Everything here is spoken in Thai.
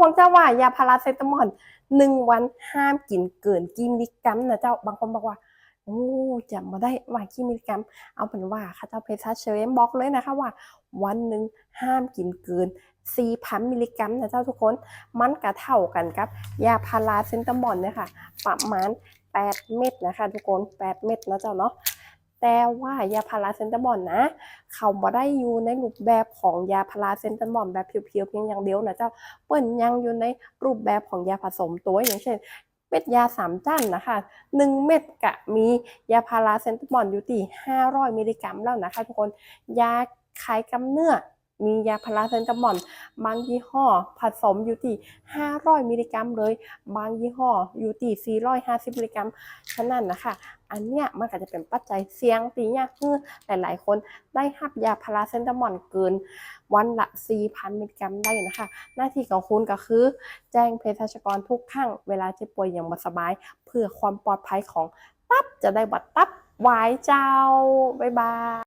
บอกเจ้าว่ายาพาราเซตามอลหนึ่งวันห้ามกินเกินกี่มิลลิกรัมนะเจ้าบางคนบอกว่าโอ้จำมาได้ว่ากี่มิลลิกรัม เอาเป็นว่าค่ะเจ้าเพชรเชลมบอกเลยนะคะว่า วันหนึ่งห้ามกินเกิน4,000มิลลิกรัมนะเจ้าทุกคน มันกระเท่ากันกับ ยาพาราเซนตามอลเนี่ยค่ะ ประมาณ 8 เม็ดนะคะ ทุกคน 8 เม็ดนะเจ้าเนาะ แต่ว่ายาพาราเซนตามอลนะ เขาบ่ได้อยู่ในรูปแบบของยาพาราเซนตามอลแบบเพียวๆเพียงอย่างเดียวนะเจ้าเปิ้นยังอยู่ในรูปแบบของยาผสมตัวอย่างเช่นเม็ดยาสามจันนะคะหนึ่งเม็ดกะมียาพาราเซนตามอลอยู่ที่500 มิลลิกรัมแล้วนะคะทุกคนยาคลายกำเนื้อ มียาพาราเซนตามอลบางยี่ห้อผสมอยู่ที่ 500 มิลลิกรัมเลย บางยี่ห้ออยู่ที่ 450 มิลลิกรัม ฉะนั้นนะคะ อันเนี้ยมันก็จะเป็นปัจจัยเสี่ยงตีเนี่ยคือหลายๆ คนได้หับยาพาราเซนตามอลเกิน วันละ 4,000 มิลลิกรัมได้นะคะ หน้าที่ของคุณก็คือ แจ้งเภสัชกรทุกครั้งเวลาเจ็บป่วยอย่างบสบาย เพื่อความปลอดภัยของตับจะได้บัดตับวายเจ้า บ๊ายบาย